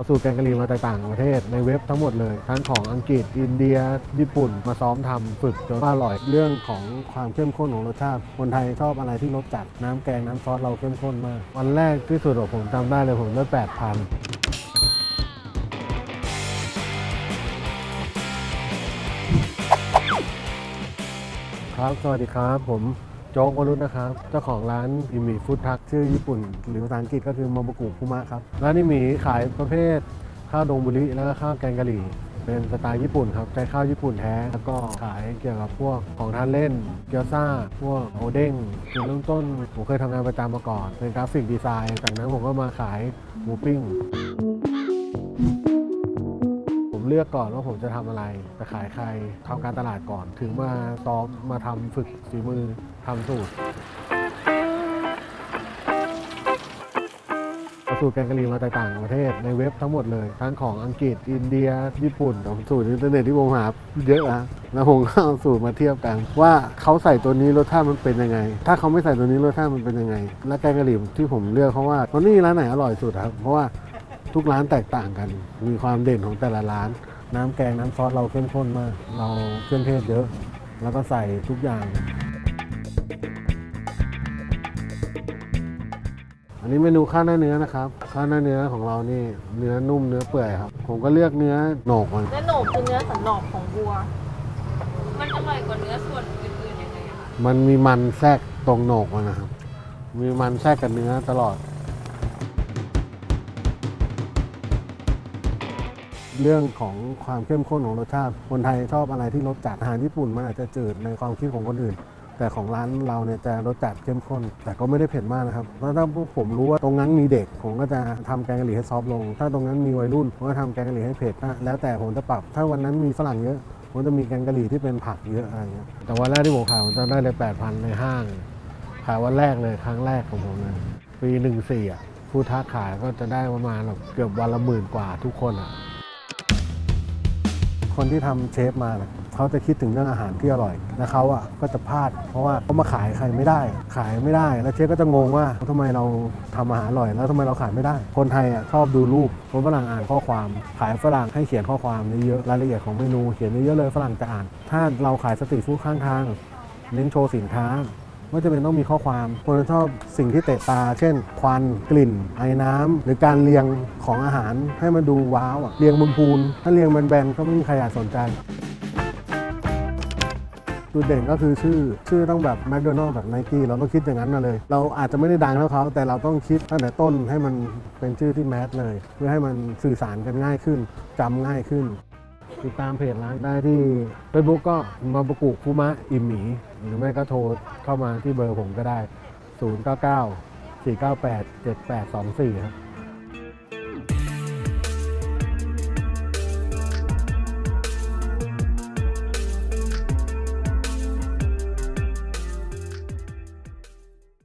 เอาสูตรแกงกะหรี่มาจากต่างประเทศในเว็บทั้งหมดเลยทั้งของอังกฤษอินเดีย ญี่ปุ่นมาซ้อมทำฝึกจนอร่อยเรื่องของความเข้มข้นของรสชาติ คนไทยชอบอะไรที่รสจัดน้ำแกงน้ำซอสเราเข้มข้นมาก วันแรกที่สุดอะผมจำได้เลยผมได้แปดพันครับ สวัสดีครับ ผม โจ๊กวรุษนะครับ เจ้าของร้านอิมิฟู้ดทักชื่อญี่ปุ่น หรือภาษาอังกฤษก็คือมาบุกุคุมะครับร้านอิมิขายประเภทข้าวดงบุริแล้วก็ข้าวแกงกะหรี่เป็นสไตล์ญี่ปุ่นครับใช้ข้าวญี่ปุ่นแท้ แล้วก็ขายเกี่ยวกับพวกของทานเล่น เกี๊ยวซ่า พวกโอเด้งจุดเริ่มต้น ผมเคยทำงานประจำมาก่อน เป็นกราฟิกดีไซน์จากนั้นผมก็มาขายหมูปิ้ง เลือกก่อนว่าผมจะทำอะไรจะขายใครทำการตลาดก่อน ถึงมาซ้อมมาทำฝึกฝีมือทำสูตรสูตรแกงกะหรี่มาจากต่างประเทศในเว็บทั้งหมดเลย ทั้งของอังกฤษอินเดีย ญี่ปุ่นของสูตรอินเทอร์เน็ตที่ผมหาเยอะอะแล้วผมก็เอาสูตรมาเทียบกัน ว่าเขาใส่ตัวนี้รสชาติมันเป็นยังไง ถ้าเขาไม่ใส่ตัวนี้รสชาติมันเป็นยังไง และแกงกะหรี่ที่ผมเลือกเพราะว่ามันไม่ร้านไหนอร่อยสุดครับเพราะว่า ทุกร้านแตกต่างกัน มีความเด่นของแต่ละร้าน น้ำแกงน้ำซอสเราเข้มข้นมาก เราเครื่องเทศเยอะ แล้วก็ใส่ทุกอย่าง อันนี้เมนูข้าวหน้าเนื้อนะครับ ข้าวหน้าเนื้อของเรานี่เนื้อนุ่มเนื้อเปื่อยครับ ผมก็เลือกเนื้อโหนกมันและโหนกคือเนื้อสันหนอกของวัว มันอร่อยกว่าเนื้อส่วนอื่นๆยังไงอะคะมันมีมันแทรกตรงโหนกมันนะครับ มีมันแทรกกับเนื้อตลอด เรื่องของความเข้มข้นของรสชาติคนไทยชอบอะไรที่รสจัดอาหารญี่ปุ่นมันอาจจะจืดในความคิดของคนอื่น แต่ของร้านเราเนี่ยจะรสจัดเข้มข้น แต่ก็ไม่ได้เผ็ดมากนะครับแล้วถ้าพวกผมรู้ว่าตรงนั้นมีเด็กผมก็จะทำแกงกะหรี่ให้ซอฟลง ถ้าตรงนั้นมีวัยรุ่นผมก็ทำแกงกะหรี่ให้เผ็ดนะแล้วแต่ผมจะปรับถ้าวันนั้นมีฝรั่งเยอะผมจะมีแกงกะหรี่ที่เป็นผักเยอะอะไรเงี้ยแต่วันแรกที่ผมขายผมจะได้เลยแปดพันในห้างขายวันแรกเลยครั้งแรกของผมเลยปีหนึ่งสี่อะผู้ท้าขายก็จะได้ประมาณแบบเกือบวันละหมื่นกว่าทุกคนอะ คนที่ทำเชฟมาเนี่ยเขาจะคิดถึงเรื่องอาหารที่อร่อยแล้วเขาอะก็จะพลาด เพราะว่าเขามาขายใครไม่ได้ ขายไม่ได้ แล้วเชฟก็จะงงว่าทำไมเราทำอาหารอร่อย แล้วทำไมเราขายไม่ได้ คนไทยอะชอบดูรูปคนฝรั่งอ่านข้อความ ขายฝรั่งให้เขียนข้อความเยอะๆรายละเอียดของเมนูเขียนเยอะๆเลยฝรั่งจะอ่าน ถ้าเราขายสตรีทฟู้ดข้างทางเน้นโชว์สินค้า ไม่จำเป็นต้องมีข้อความคนชอบสิ่งที่เตะตา เช่น ควันกลิ่น ไอ้น้ำหรือการเรียงของอาหารให้มันดูว้าวอะเรียงบนพูน ถ้าเรียงแบนๆก็ไม่มีใครอยากสนใจจุดเด่นก็คือชื่อชื่อต้องแบบแมคโดนัลล์แบบไนกี้เราต้องคิดอย่างนั้นมาเลย เราอาจจะไม่ได้ดังเท่าเขา แต่เราต้องคิดตั้งแต่ต้นให้มันเป็นชื่อที่แมสเลย เพื่อให้มันสื่อสารกันง่ายขึ้นจำง่ายขึ้น ติดตามเพจร้านได้ที่ Facebook ก็มาประกุคุมะอิมหมีหรือไม่ก็โทรเข้ามาที่เบอร์ผมก็ได้ 099 498 7824ครับ